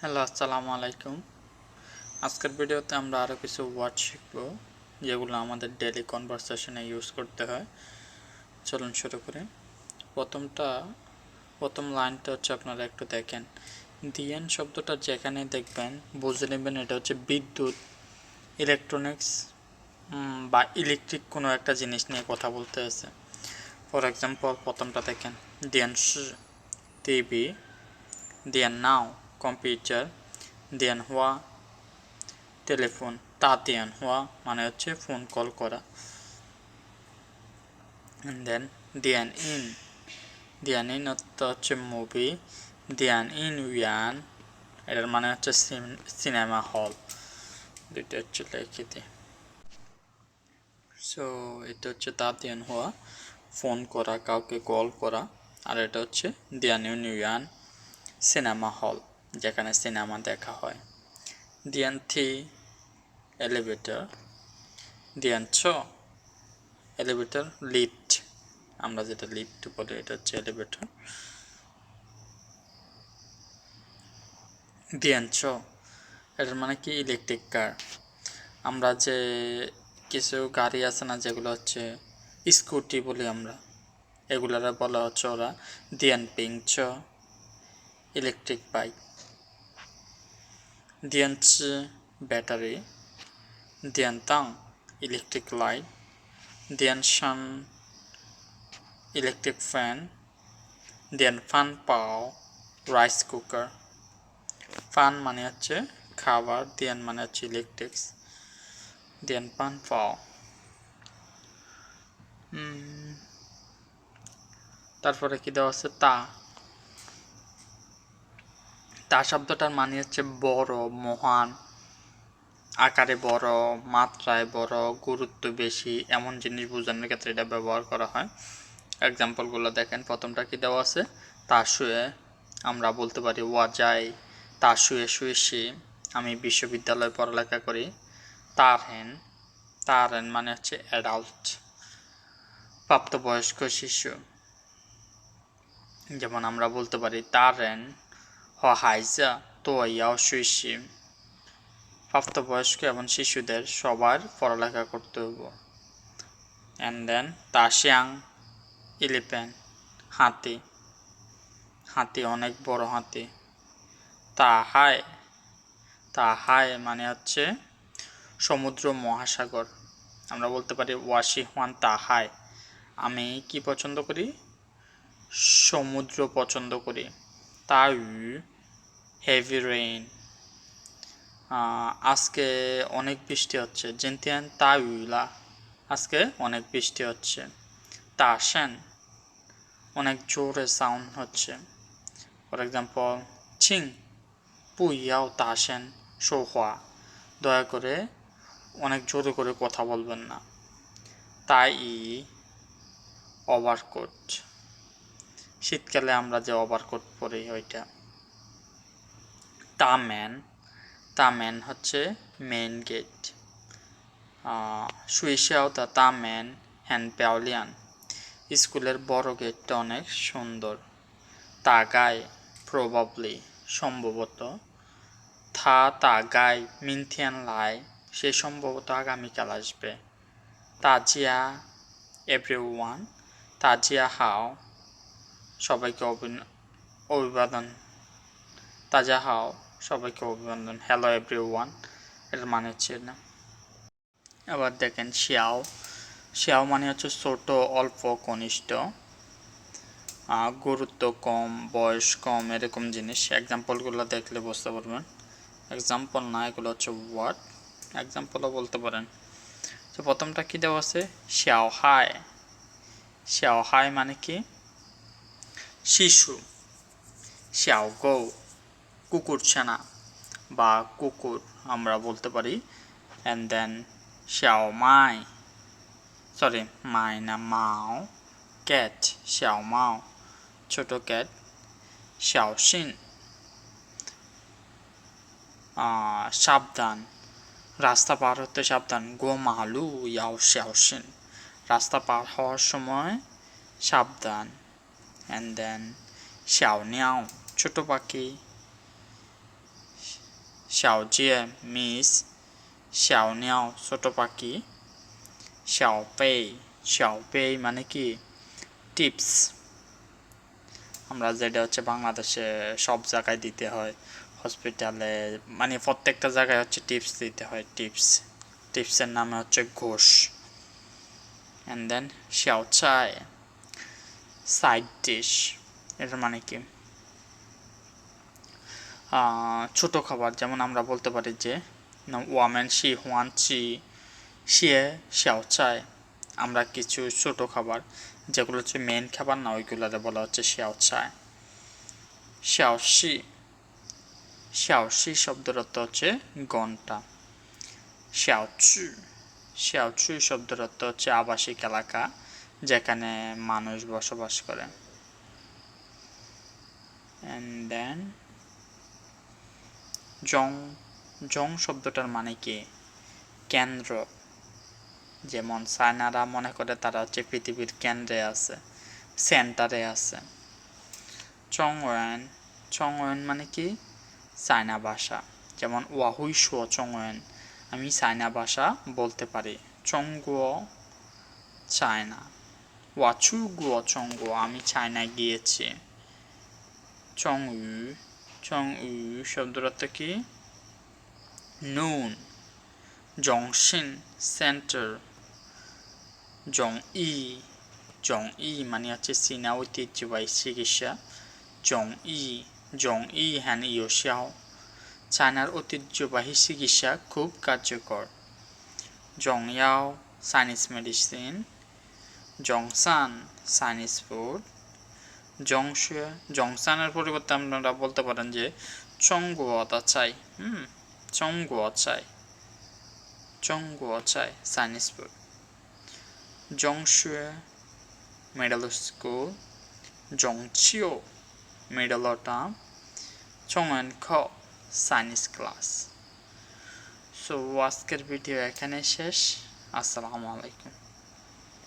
Hello, আসসালামু আলাইকুম। আজকের ভিডিওতে আমরা আরও কিছু ওয়ার্ড শিখব, যেগুলো আমাদের ডেলি কনভারসেশনে ইউজ করতে হয়। চলুন শুরু করি। প্রথমটা, প্রথম লাইনটা হচ্ছে আপনারা একটু দেখেন। দিয়েন শব্দটা যেখানে দেখবেন, বুঝে নেবেন এটা হচ্ছে বিদ্যুৎ ইলেকট্রনিক্স বা ইলেকট্রিক কোনো একটা জিনিস নিয়ে কথা বলতে আছে। ফর এক্সাম্পল প্রথমটা দেখেন। দিয়েন টিভি দিয়েন নাও কম্পিউটার দিয়ান হওয়া টেলিফোন তা দিয়ান হওয়া মানে হচ্ছে ফোন কল করা দেন দিয়ান ইন দিয়ান ইন হচ্ছে মুভি দিয়ান ইন উইয়ান এটার মানে হচ্ছে সিনেমা হল দুইটা হচ্ছে লিখে দিই সো এটা হচ্ছে তা দিয়ান হওয়া ফোন করা কাউকে কল করা আর এটা হচ্ছে দিয়ান ইন উইয়ান সিনেমা হল যেখানে সিনেমা দেখা হয়। দিয়ান থ্রি এলিভেটর, দিয়ান ছ এলিভেটর লিফট, আমরা যেটা লিফট বলি এটা হচ্ছে এলিভেটর। দিয়ান ছ এটার মানে কি? Electric car. আমরা যে কিছু গাড়ি আছে না, যেগুলো হচ্ছে স্কুটি বলি আমরা, এগুলারা বলা হচ্ছে ওরা দিয়ান পিং ছ electric bike. 电池 battery 电档 electric light 电扇 electric fan 电fan পাও রাইস কুকার ফান মানে হচ্ছে খাবার দিয়ান মানে হচ্ছে ইলেকট্রিক্স দিয়ান পান পাও তারপরে কি দেওয়া আছে তা তা শব্দটার মানে হচ্ছে বড়, মহান। আকারে বড়, মাত্রায় বড়, গুরুত্ব বেশি, এমন জিনিস বোঝানোর ক্ষেত্রে এটা ব্যবহার করা হয়। এক্সাম্পলগুলো দেখেন, প্রথমটা কি দেওয়া আছে? তা শুয়ে আমরা বলতে পারি ওয়াজাই তা শুয়ে শুয়ে শুয়েছি আমি বিশ্ববিদ্যালয়ে পড়ালেখা করি। তার হেন তার হেন মানে হচ্ছে অ্যাডাল্ট প্রাপ্তবয়স্ক শিশু। যেমন আমরা বলতে পারি, তার হেন ও হাইজা তো ইয়াও শুইশি প্রাপ্তবয়স্ক এবং শিশুদের সবার পড়ালেখা করতে হইব। অ্যান্ড দেন তাশিয়াং ইলিপেন হাতি। হাতি অনেক বড় হাতি। তাহায় তাহায় মানে হচ্ছে সমুদ্র মহাসাগর। আমরা বলতে পারি ওয়াশি হোয়ান তাহায় আমি কি পছন্দ করি? সমুদ্র পছন্দ করি। 大雨 হেভি রেইন আজকে অনেক বৃষ্টি হচ্ছে। জেন্তিয়ান তা উইলা আজকে অনেক বৃষ্টি হচ্ছে। তাসেন অনেক জোরে সাউন্ড হচ্ছে। ফর এক্সাম্পল চিং, পুইয়াও তাসেন সোহা দয়া করে অনেক জোরে করে কথা বলবেন না। তাই ওভারকোট শীতকালে আমরা যে ওভারকোট পরি, ওইটা। তাম্যান তাম্যান হচ্ছে মেন গেট সুইশাও দা তাম্যান হ্যান্ড প্যাওলিয়ান স্কুলের বড় গেটটা অনেক সুন্দর। তাগায় প্রবাবলি সম্ভবত। থা, তাগাই, মিনথিয়ান লাই, সে সম্ভবত আগামীকাল আসবে। তাজিয়া এভরি ওয়ান তাজিয়া হাও। সবাইকে অভিবাদন। তাজা হাও, সবাইকে অভিবাদন হ্যালো এভরি ওয়ান এটার মানে হচ্ছে না। আবার দেখেন শিয়াও। শিয়াও মানে হচ্ছে ছোট, অল্প, কনিষ্ঠ। গুরুত্ব কম, বয়স কম, এরকম জিনিস। এক্সাম্পলগুলো দেখলে বুঝতে পারবেন। এক্সাম্পল না, এগুলো হচ্ছে ওয়ার্ড এক্সাম্পলও বলতে পারেন। তো প্রথমটা কী দেওয়া আছে? শ্যাও হাই শ্যাও হাই মানে কি? শিশু শ্যাওগৌ কুকুর ছানা বা কুকুর আমরা বলতে পারি। And then শ্যাও my sorry my না মাও, ক্যাট শ্যাও মাও ছোট ক্যাট শ্যাও শিন সাবধান, রাস্তা পার হতে সাবধান গো মালু ইয়াও শ্যাও শিন রাস্তা পার হওয়ার সময় সাবধান। অ্যান্ড দেন শ্যাও নিয়াও ছোটো পাখি শাও জিয়ে মিস শাও নিয়াও ছোট পাখি শাও পেই শাও পেই মানে কি টিপস আমরা যেটা হচ্ছে বাংলাদেশে সব জায়গায় দিতে হয় হসপিটালে মানে প্রত্যেকটা জায়গায় হচ্ছে টিপস দিতে হয় টিপস টিপসের নামে হচ্ছে ঘোষ অ্যান্ড দেন শাও চায় সাইড ডিশ এটার মানে কি? ছোট খাবার, যেমন আমরা বলতে পারি যে ওয়ামেন শি, হুয়ান চি শিয়ে শাও চায় আমরা কিছু ছোট খাবার, যেগুলো হচ্ছে মেন খাবার না, ওইগুলোতে বলা হচ্ছে শাও চায় শাও শি শব্দের অর্থ হচ্ছে ঘণ্টা। শাও চু শাও চু শব্দের অর্থ হচ্ছে আবাসিক এলাকা। যেখানে মানুষ বসবাস করে। অ্যান্ড দেন জং জং শব্দটার মানে কি? কেন্দ্র। যেমন চায়নারা মনে করে তারা হচ্ছে পৃথিবীর কেন্দ্রে আছে, সেন্টারে আছে। চংওয়েন চংওয়েন মানে কি? চায়না ভাষা। যেমন ওয়াহুই শো চংওয়েন, আমি চায়না ভাষা বলতে পারি। চংগুও চায়না। ওয়াচু গুয়া চংগুও আমি চায়নায় গিয়েছি। চং ইউ চং ইউ শব্দের অর্থ কি? নুন জংশিন সেন্টার জং ই জং ই মানে হচ্ছে চীনা ঐতিহ্যবাহী চিকিৎসা। জং ই জং ই হ্যান ইয়োশিয়াও। চায়নার ঐতিহ্যবাহী চিকিৎসা খুব কার্যকর। জং ইয়াও চাইনিজ মেডিসিন জংসান চাইনিজ ফুড জংশুয়ে জংসানের পরিবর্তে আপনারা বলতে পারেন যে চংগুয়াতা চাই হুম চংগুয়া চাই চংগুয়া চাই চাইনিজ ফুড জংশুয়ে মিডল স্কুল জংচিও মিডল টার্ম চংয়েন খ সাইনিস ক্লাস সো আজকের ভিডিও এখানে শেষ। আসসালামু আলাইকুম।